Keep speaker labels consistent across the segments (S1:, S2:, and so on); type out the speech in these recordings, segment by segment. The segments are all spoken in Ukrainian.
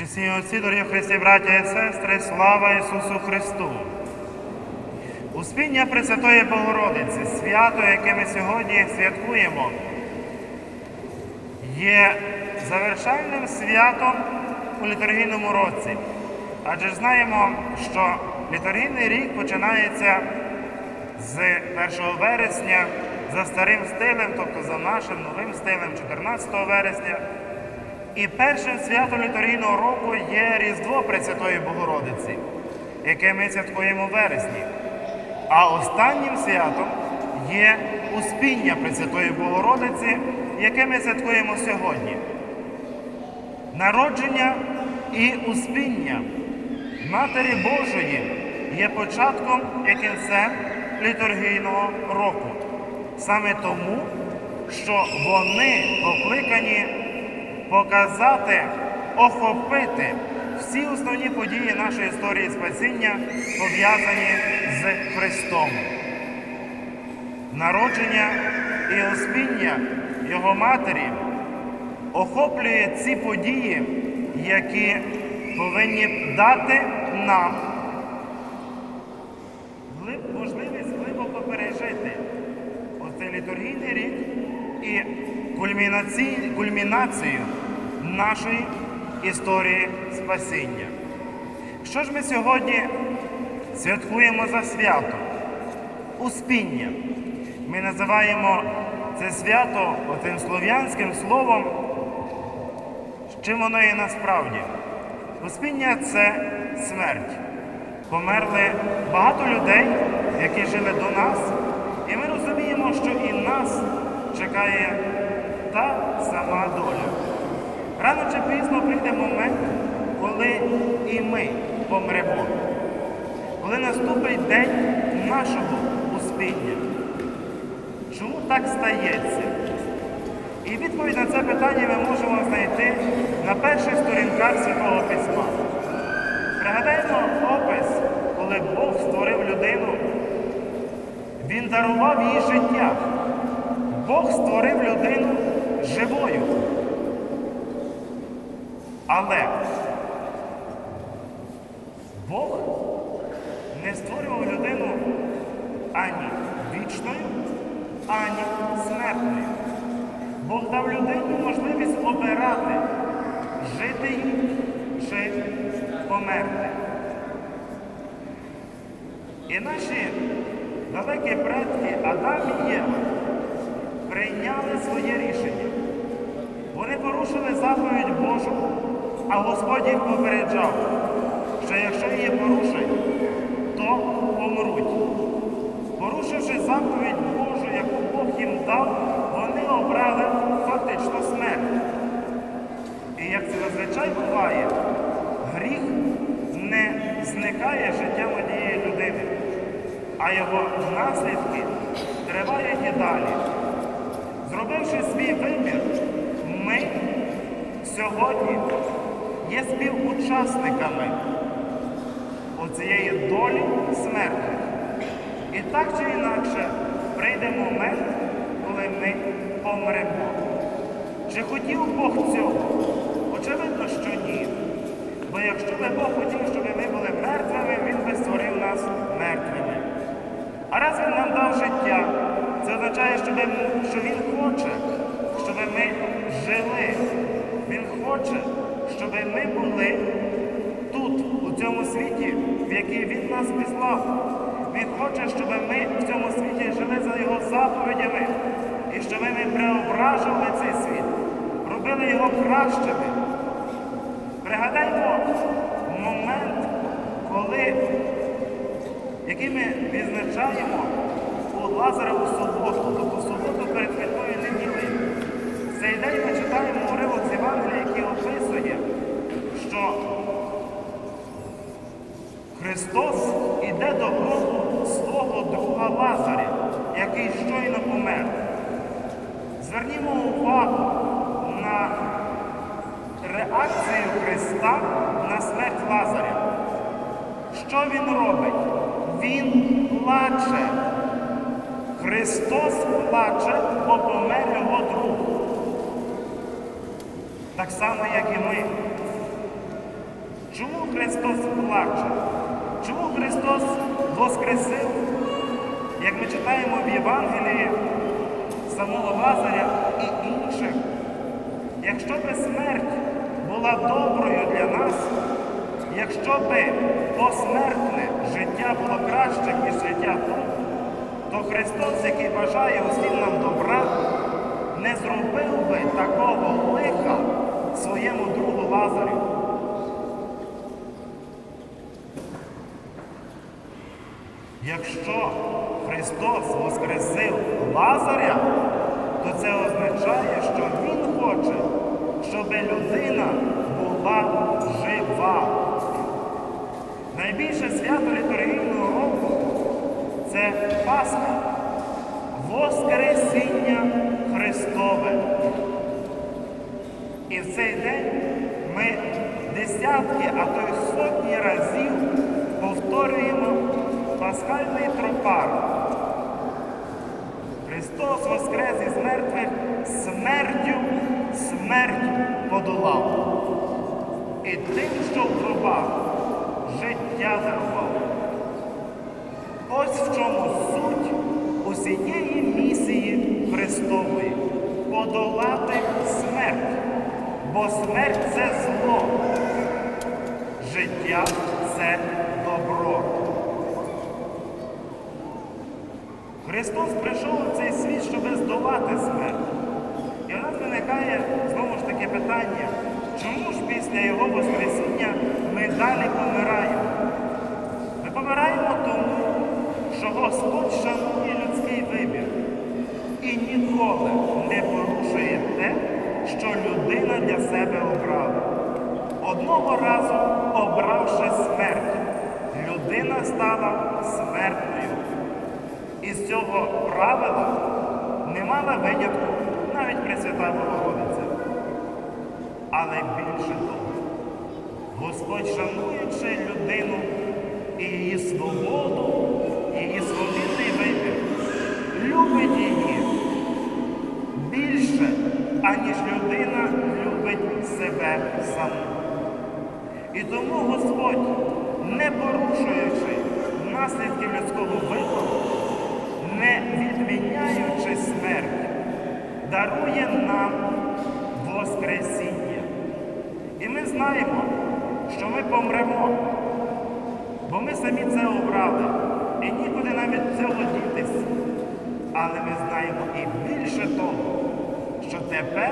S1: Чесні отці, дорогі Христі, браття і сестри, слава Ісусу Христу! Успіння Пресвятої Богородиці, свято, яке ми сьогодні святкуємо, є завершальним святом у літургійному році. Адже ж знаємо, що літургійний рік починається з 1 вересня за старим стилем, тобто за нашим новим стилем 14 вересня. І першим святом літургійного року є Різдво Пресвятої Богородиці, яке ми святкуємо в вересні. А останнім святом є Успіння Пресвятої Богородиці, яке ми святкуємо сьогодні. Народження і успіння Матері Божої є початком і кінцем літургійного року. Саме тому, що вони покликані показати, охопити всі основні події нашої історії спасіння, пов'язані з Христом. Народження і успіння Його Матері охоплює ці події, які повинні дати нам можливість глибоко пережити оцей літургійний рік і кульмінацію нашої історії спасіння. Що ж ми сьогодні святкуємо за свято? Успіння. Ми називаємо це свято отим слов'янським словом, чим воно є насправді. Успіння це смерть. Померли багато людей, які жили до нас, і ми розуміємо, що і нас чекає та сама доля. Рано чи пізно прийде момент, коли і ми помремо, коли наступить день нашого успіння. Чому так стається? І відповідь на це питання ми можемо знайти на перших сторінках Святого Письма. Пригадаємо опис, коли Бог створив людину, Він дарував їй життя. Бог створив людину живою. Але Бог не створював людину ані вічною, ані смертною. Бог дав людині можливість обирати, жити їй чи померти. І наші далекі предки Адам і Єва прийняли своє рішення. Вони порушили заповідь Божу, а Господь попереджав, що якщо її порушать, то помруть. Порушивши заповідь Божу, яку Бог їм дав, вони обрали фактично смерть. І як це зазвичай буває, гріх не зникає життям однієї людини, а його наслідки тривають і далі. Зробивши свій вибір, ми сьогодні є співучасниками оцієї долі смерті. І так чи інакше прийде момент, коли ми помремо. Чи хотів Бог цього? Очевидно, що ні. Бо якщо би Бог хотів, щоб ми були мертвими, Він би створив нас мертвими. А раз Він нам дав життя, це означає, що, Він хоче, щоб ми жили. Він хоче, щоб ми були тут, у цьому світі, в який Він нас післав. Він хоче, щоб ми в цьому світі жили за Його заповідями і щоб ми преображували цей світ, робили його кращими. Пригадаймо момент, коли, який ми відзначаємо у Лазареву суботу, перед Святою неділею. В цей день ми читаємо уривок з Євангелія, який описує, що Христос іде до гробу свого друга Лазаря, який щойно помер. Звернімо увагу на реакцію Христа на смерть Лазаря. Що він робить? Він плаче. Христос плаче, бо помер його друг. Так само, як і ми. Чому Христос плаче? Чому Христос воскресив, як ми читаємо в Євангелії самого Лазаря і інших? Якщо би смерть була доброю для нас, якщо би посмертне життя було краще, ніж життя тут, то Христос, який бажає усім нам добра, не зробив би такого лиха своєму другу Лазарю. Якщо Христос воскресив Лазаря, то це означає, що Він хоче, щоб людина була жива. Найбільше свято літургійного року це Пасха, Воскресіння Христове. І в цей день ми десятки, а то й сотні разів пасхальний тропар. Христос воскрес із мертвих смертю смерть подолав. І тим, що в гробах життя дарував. Ось в чому суть усієї місії Христової подолати смерть. Бо смерть це зло, життя це Христос прийшов у цей світ, щоб здолати смерть. І у нас виникає знову ж таки питання, чому ж після Його Воскресіння ми далі помираємо? Ми помираємо тому, що Господь шанує людський вибір і ніколи не порушує те, що людина для себе обрала. Одного разу, обравши смерть, людина стала смертною. Із цього правила не мала винятку навіть Пресвята Богородиця. Але більше того, Господь, шануючи людину і її свободу, її свобідний вибір, любить її більше, аніж людина любить себе саму. І тому Господь, не порушуючи наслідків людського вибору, не відміняючи смерть, дарує нам Воскресіння. І ми знаємо, що ми помремо, бо ми самі це обрали і нікуди навіть цього дітись. Але ми знаємо і більше того, що тепер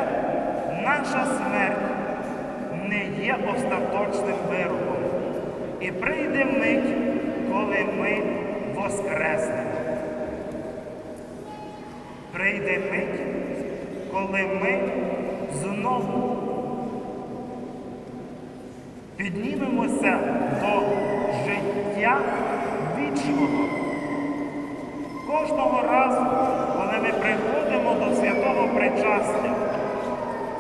S1: наша смерть не є остаточним виробом. І прийде мить, коли ми воскреснемо. Прийде мить, коли ми знову піднімемося до життя вічного. Кожного разу, коли ми приходимо до святого причастя,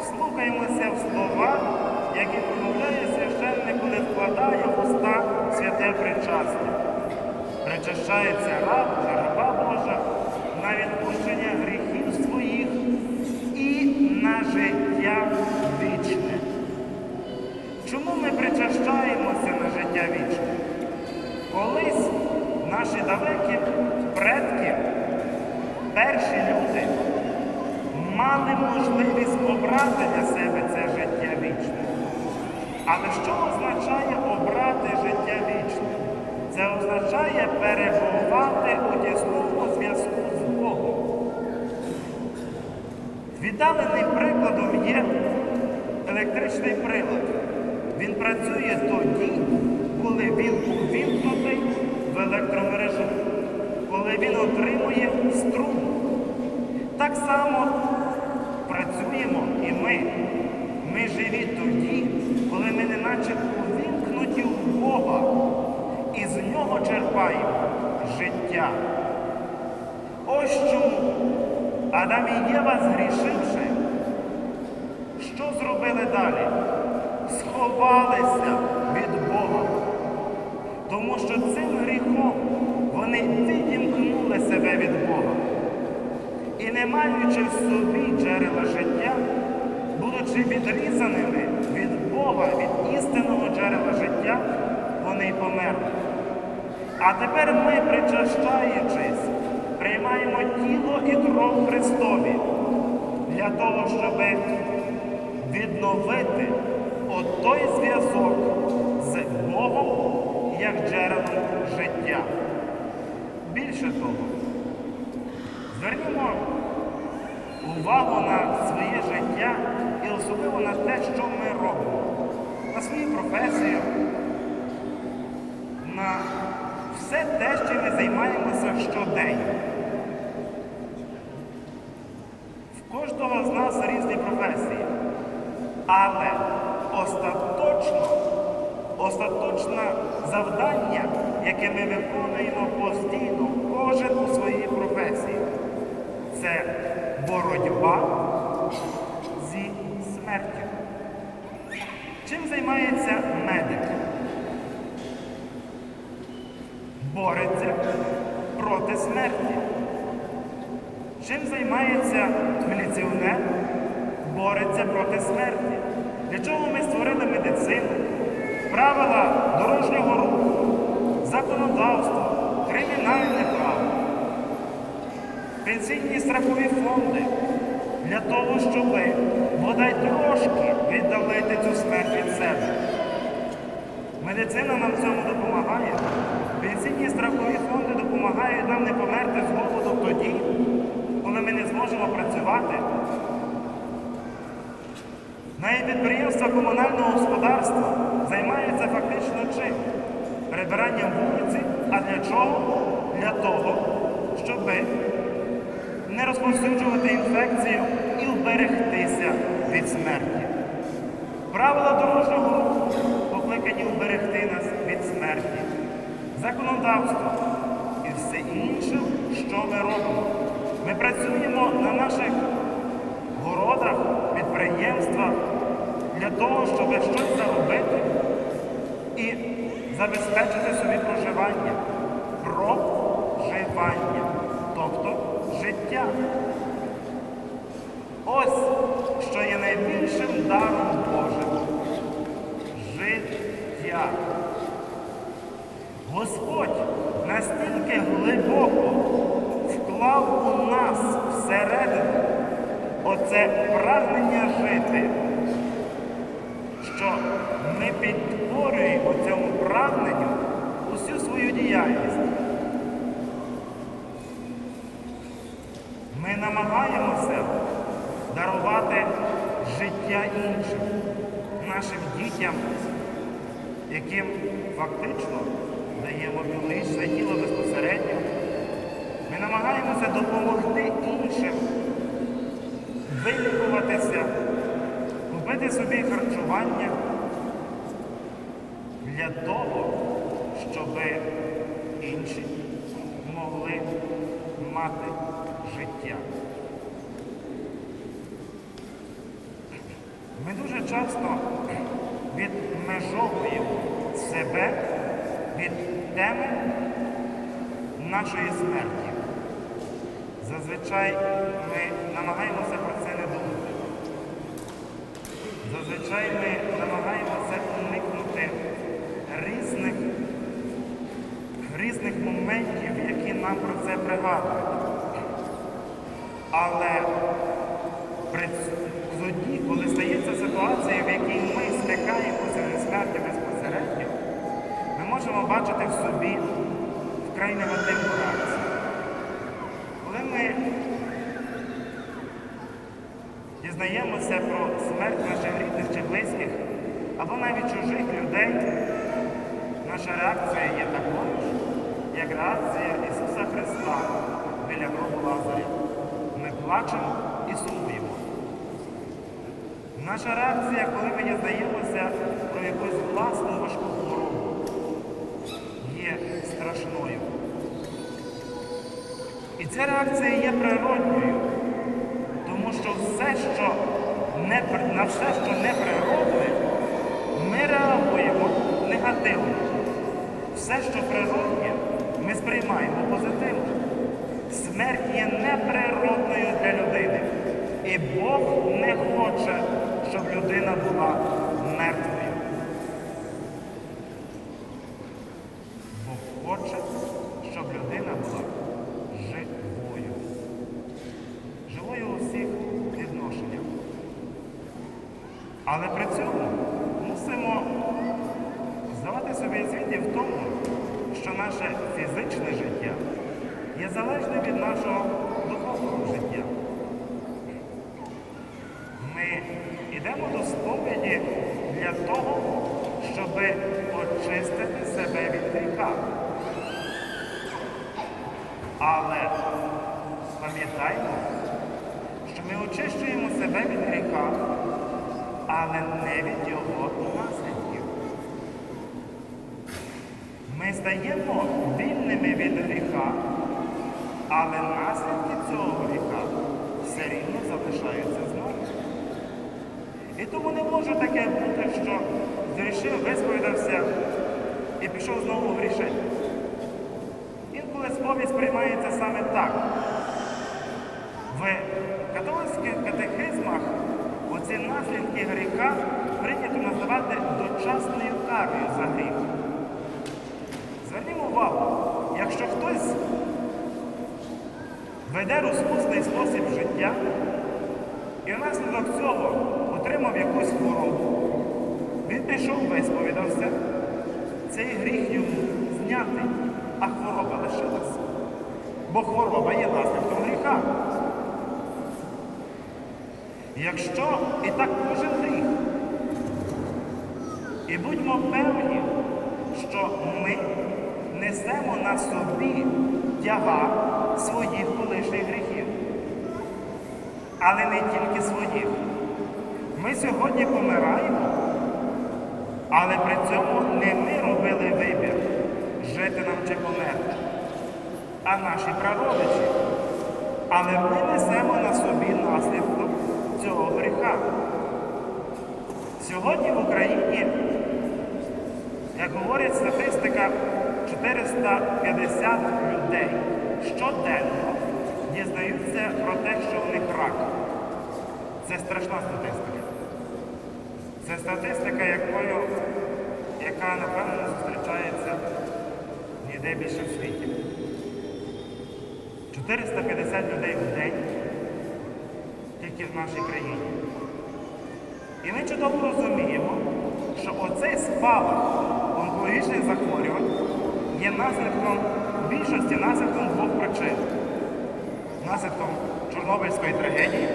S1: слухаємося в слова, які промовляє священник, коли вкладає в уста святе причастя. Причащається раб, раба Божа на відпущення на життя вічне. Чому ми причащаємося на життя вічне? Колись наші далекі предки, перші люди, мали можливість обрати для себе це життя вічне. Але що означає обрати життя вічне? Це означає перебувати у тісному зв'язку з Богом. Прикладом є електричний прилад. Він працює тоді, коли він увімкнутий в електромережу, коли він отримує струм. Так само працюємо і ми. Ми живі тоді, коли ми неначе увімкнуті в Бога і з нього черпаємо життя. Ось чому Адам і Єва, згрішивши, далі? Сховалися від Бога. Тому що цим гріхом вони відімкнули себе від Бога. І не маючи в собі джерела життя, будучи відрізаними від Бога, від істинного джерела життя, вони й померли. А тепер ми, причащаючись, приймаємо тіло і кров Христові для того, щоб відновити отой зв'язок з Богом як джерелом життя. Більше того, звернімо увагу на своє життя і особливо на те, що ми робимо, на свою професію, на все те, чим ми займаємося щоденно. В кожного з нас різні професії. Але остаточно, остаточне завдання, яке ми виконуємо постійно, кожен у своїй професії, це боротьба зі смертю. Чим займається медик? Бореться проти смерті. Чим займається міліціонер? Бореться проти смерті. Для чого ми створили медицину, правила дорожнього руху, законодавство, кримінальне право, пенсійні страхові фонди для того, щоб бодай трошки віддалити цю смерть від себе. Медицина нам в цьому допомагає. Пенсійні страхові фонди допомагають нам не померти з голоду тоді, коли ми не зможемо працювати. Навіть підприємства комунального господарства займаються фактично чим? Прибиранням вулиці. А для чого? Для того, щоб не розповсюджувати інфекцію і вберегтися від смерті. Правила дорожнього руху покликані вберегти нас від смерті. Законодавство і все інше, що ми робимо. Ми працюємо на наших городах, підприємствах для того, щоб щось заробити і забезпечити собі проживання. Проживання, тобто життя. Ось що є найбільшим даром Божим. Життя. Господь настільки глибоко вклав у нас всередину оце прагнення жити, що ми підтворюємо цьому прагненню усю свою діяльність. Ми намагаємося дарувати життя іншим, нашим дітям, яким фактично даємо біологічне тіло безпосередньо. Ми намагаємося допомогти іншим вилікуватися, купити собі харчування для того, щоб інші могли мати життя. Ми дуже часто відмежовуємо себе від теми нашої смерті. Зазвичай ми намагаємося про це не думати. Зазвичай ми намагаємося уникнути різних, різних моментів, які нам про це пригадують. Але при тоді, коли стається ситуація, в якій ми стикаємося зі смертю безпосередньо, ми можемо бачити в собі вкрай негативну реакцію. Коли ми дізнаємося про смерть наших рідних чи близьких, або навіть чужих людей, наша реакція є такою ж, як реакція Ісуса Христа біля гробу Лазаря. Ми плачемо і сумуємо. Наша реакція, коли ми дізнаємося про якусь власну важку хворобу, є страшною. І ця реакція є природньою, що все, що не, на все, що не природне, ми реагуємо негативно. Все, що природне, ми сприймаємо позитивно. Смерть є неприродною для людини. І Бог не хоче, щоб людина була мертвою. хоче, щоб людина була живою. Живою у всіх відношеннях. Але при цьому мусимо здавати собі звіт і в тому, що наше фізичне життя є залежне від нашого духовного життя. Ми йдемо до сповіді для того, щоб очистити себе від гріха. Але пам'ятаймо, що ми очищуємо себе від гріха, але не від його наслідків. Ми стаємо вільними від гріха, але наслідки цього гріха все рівно залишаються з нами. І тому не може таке бути, що зрішив, висповідався і пішов знову грішити. Інколи сповідь сприймається саме так. В католицьких катехизмах оці наслідки гріха прийнято називати дочасною карою за гріх. Звернімо увагу, якщо хтось веде розпусний спосіб життя і внаслідок цього отримав якусь хворобу, він пішов, висповідався, цей гріх йому знятий, а хвороба лишилася. Бо хвороба є наслідком гріха. Якщо і так кожен гріх, і будьмо певні, що ми несемо на собі тягар своїх колишніх гріхів. Але не тільки своїх. Ми сьогодні помираємо, але при цьому не ми робили вибір, жити нам чи померти, а наші прародичі. Але ми несемо на собі наслідок цього гріха. Сьогодні в Україні, як говорить статистика, 450 людей щоденно дізнаються про те, що в них рак. Це страшна статистика. Це статистика, якою, яка, напевно, не зустрічається ніде більше в світі. 450 людей в день тільки в нашій країні. І ми чудово розуміємо, що оцей спалах онкологічних захворювань є наслідком більшості наслідком двох причин. Наслідком Чорнобильської трагедії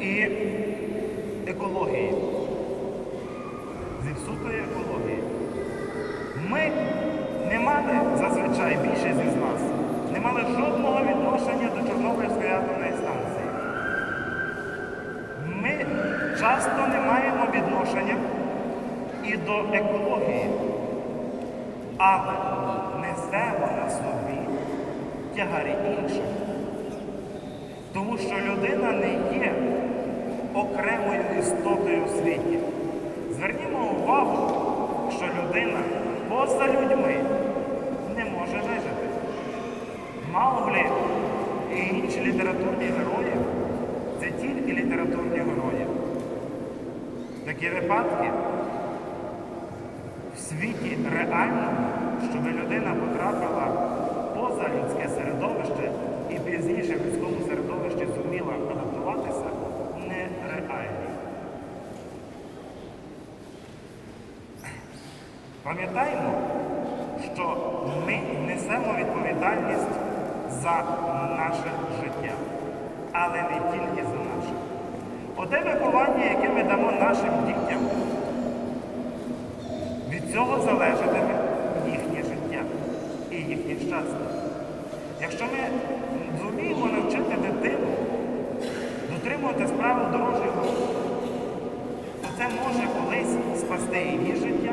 S1: і екології. Зіпсутої екології. Ми не мали зазвичай більшість із нас, не мали жодного відношення до Чорнобильської атомної станції. Часто не маємо відношення і до екології, але несемо на собі тягарі інших. Тому що людина не є окремою істотою у світі. Звернімо увагу, що людина поза людьми не може вижити. Мауглі і інші літературні герої це тільки літературні герої. Такі випадки в світі реальному, щоб людина потрапила поза людське середовище і пізніше в людському середовищі зуміла адаптуватися, нереальні. Пам'ятаємо, що ми несемо відповідальність за наше життя, але не тільки за наше. Оте виховання, яке ми дамо нашим дітям, від цього залежатиме їхнє життя і їхнє щастя. Якщо ми зуміємо навчити дитину дотримуватись правил дорожнього руху, то це може колись спасти її життя,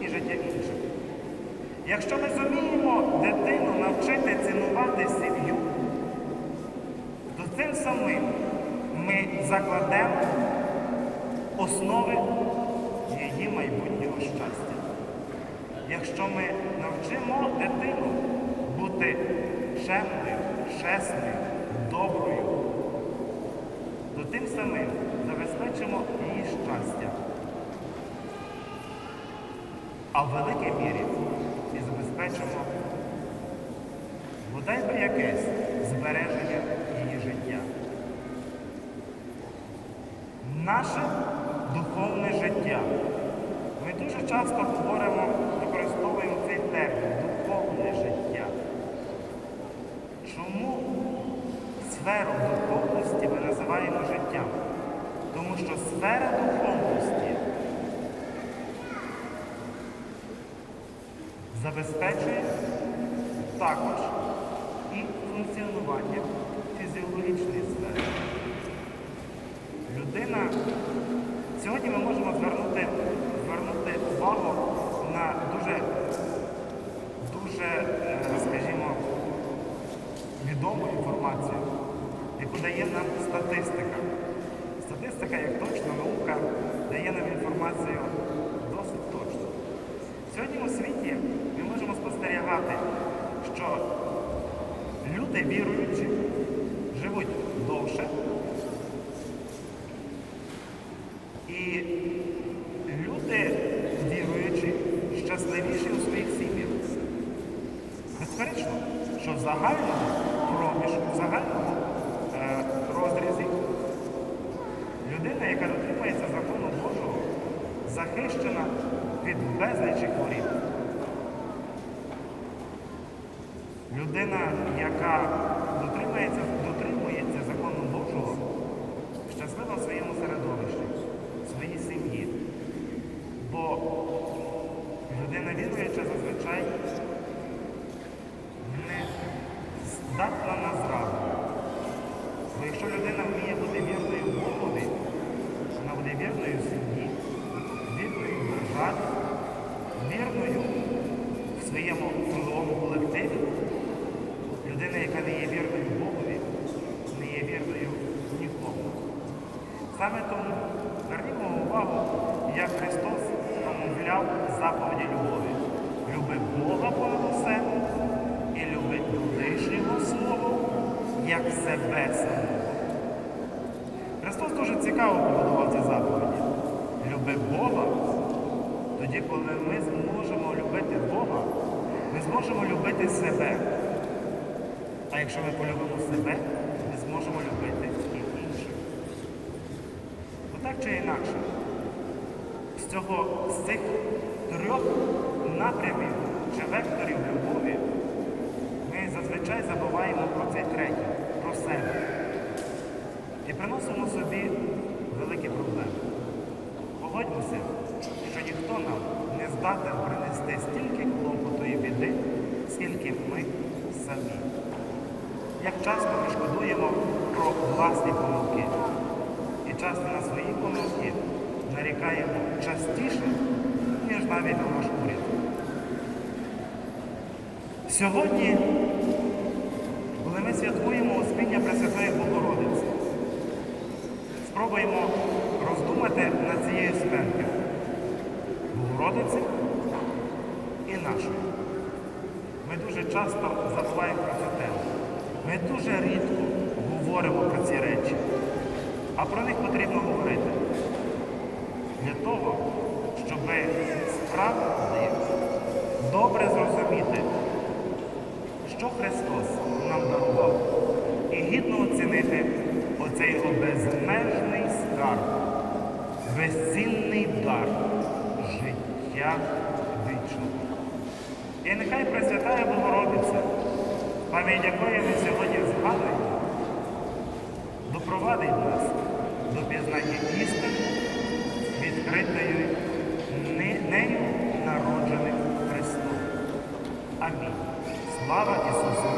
S1: і життя інших. Якщо ми зуміємо дитину навчити цінувати сім'ю, то цим самим ми закладемо основи її майбутнього щастя. Якщо ми навчимо дитину бути чемною, чесною, доброю, то тим самим забезпечимо її щастя. А в великій мірі і забезпечимо бодай би якесь збереження її життя. Наше духовне життя. Ми дуже часто говоримо, використовуємо цей термін духовне життя. Чому сферу духовності ми називаємо життям? Тому що сфера духовності забезпечує також і функціонування фізіологічної сфери. Людина сьогодні ми можемо звернути, звернути увагу на дуже, дуже, е, скажімо, відому інформацію, яку дає нам статистика. Статистика, як точна наука, дає нам інформацію досить точно. Сьогодні у світі ми можемо спостерігати, що люди віруючі живуть довше. І люди віруючі щасливіші у своїх сім'ях. Безперечно, що в загальному в загальному е, розрізі людина, яка дотримується закону Божого, захищена від безлічі хворіб. Людина, яка дотримується, дотримується закону Божого, щаслива в своєму середовищі, в своїй сім'ї. Бо людина віруюча зазвичай не здатна на зраду. Бо якщо людина вміє бути вірною в Богові, вона буде вірною в сім'ї, вірною державі, вірною в своєму трудовому колективі. Людина, яка не є вірною Богові, не є вірною нікому. Саме тому звернімо увагу, як Христос промовляв заповіді любові. Люби Бога понад усе і люби ближнього свого, як себе самого. Христос дуже цікаво побудував ці заповіді. Люби Бога, тоді, коли ми зможемо любити Бога, ми зможемо любити себе. А якщо ми полюбимо себе, ми зможемо любити і інших. Бо так чи інакше, з цього, з цих трьох напрямів чи векторів любові, зазвичай забуваємо про цей третій, про себе. І приносимо собі великі проблеми. Погодьмося, що ніхто нам не здатен принести стільки клопоту біди, скільки ми самі. Як часто ми шкодуємо про власні помилки. І часто на свої помилки нарікаємо частіше, ніж навіть на наш уряд. Сьогодні, коли ми святкуємо Успіння Пресвятої Богородиці, спробуємо роздумати над цією смертю Богородиці і нашої. Ми дуже часто забуваємо про цю тему. Ми дуже рідко говоримо про ці речі, а про них потрібно говорити. Для того, щоб справді добре зрозуміти, що Христос нам дарував, і гідно оцінити оцей його безмежний скарб, безцінний дар життя вічного. І нехай Пресвятая Богородиця, пам'ять якої ми сьогодні згадуємо, допровадить нас до пізнання істини, відкритою не- нею народженим Христом. Амінь. Слава Ісусу!